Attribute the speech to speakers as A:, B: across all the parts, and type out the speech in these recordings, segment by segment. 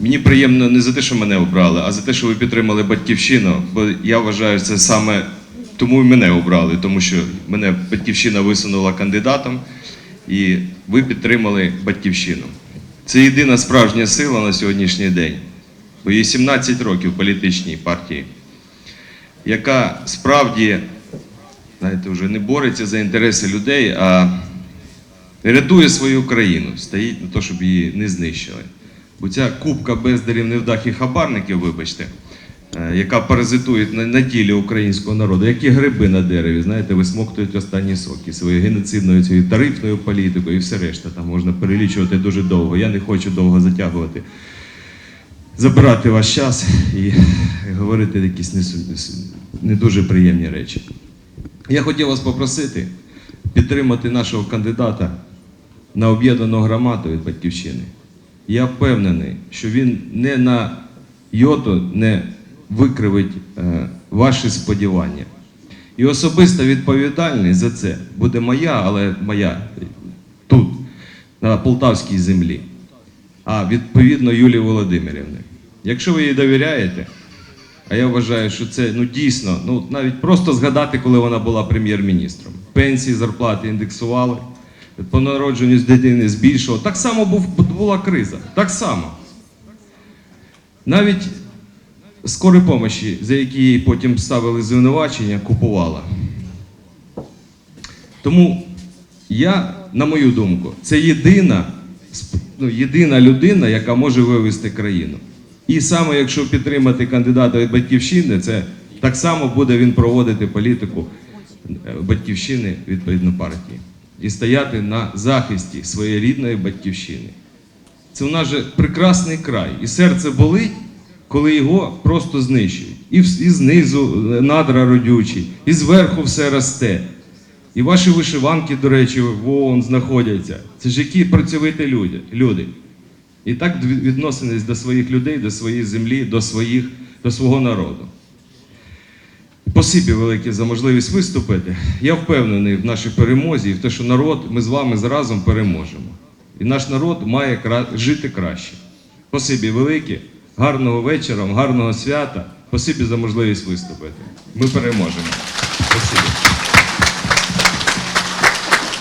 A: Мені приємно не за те, що мене обрали, а за те, що ви підтримали батьківщину. Бо я вважаю, це саме тому і мене обрали, тому що мене батьківщина висунула кандидатом, і ви підтримали батьківщину. Це єдина справжня сила на сьогоднішній день. Бо є 17 років політичній партії, яка справді, знаєте, вже не бореться за інтереси людей, а рятує свою країну, стоїть на те, щоб її не знищили. Бо ця купка бездарів, і хабарників, вибачте, е, яка паразитує на, на тілі українського народу, як і гриби на дереві, знаєте, висмоктують останні соки своєю геноцидною цією тарифною політикою і все решта. Там можна перелічувати дуже довго. Я не хочу довго затягувати. Забирати ваш час і говорити якісь не, не дуже приємні речі. Я хотів вас попросити підтримати нашого кандидата на об'єднану громаду від батьківщини. Я впевнений, що він не на йоту не викривить е, ваші сподівання. І особиста відповідальність за це буде моя, але моя тут, на полтавській землі, а відповідно Юлії Володимирівни. Якщо ви їй довіряєте, а я вважаю, що це ну дійсно, ну навіть просто згадати, коли вона була прем'єр-міністром. Пенсії, зарплати індексували, по народженню з дитини збільшували. Так само була криза. Так само. Навіть скорої помощі, за які їй потім ставили звинувачення, купувала. Тому я, на мою думку, це єдина, ну, єдина людина, яка може вивести країну. І саме якщо підтримати кандидата від батьківщини, це так само буде він проводити політику е, батьківщини відповідно партії і стояти на захисті своєї рідної батьківщини. Це у нас же прекрасний край, і серце болить, коли його просто знищують. І, знизу е, надра родючі, і зверху все росте. І ваші вишиванки, до речі, в ООН знаходяться. Це ж які працьовиті люди. люди. І так відносились до своїх людей, до своєї землі, до, своїх, до свого народу. Спасибі велике за можливість виступити. Я впевнений в нашій перемозі і в те, що народ, ми з вами разом переможемо. І наш народ має кра- жити краще. Спасибі велике, гарного вечора, гарного свята. Спасибі за можливість виступити. Ми переможемо. Спасибі.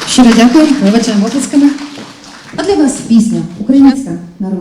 B: Щиро дякую, вибачаємо оплесками. А для вас пісня українська народна.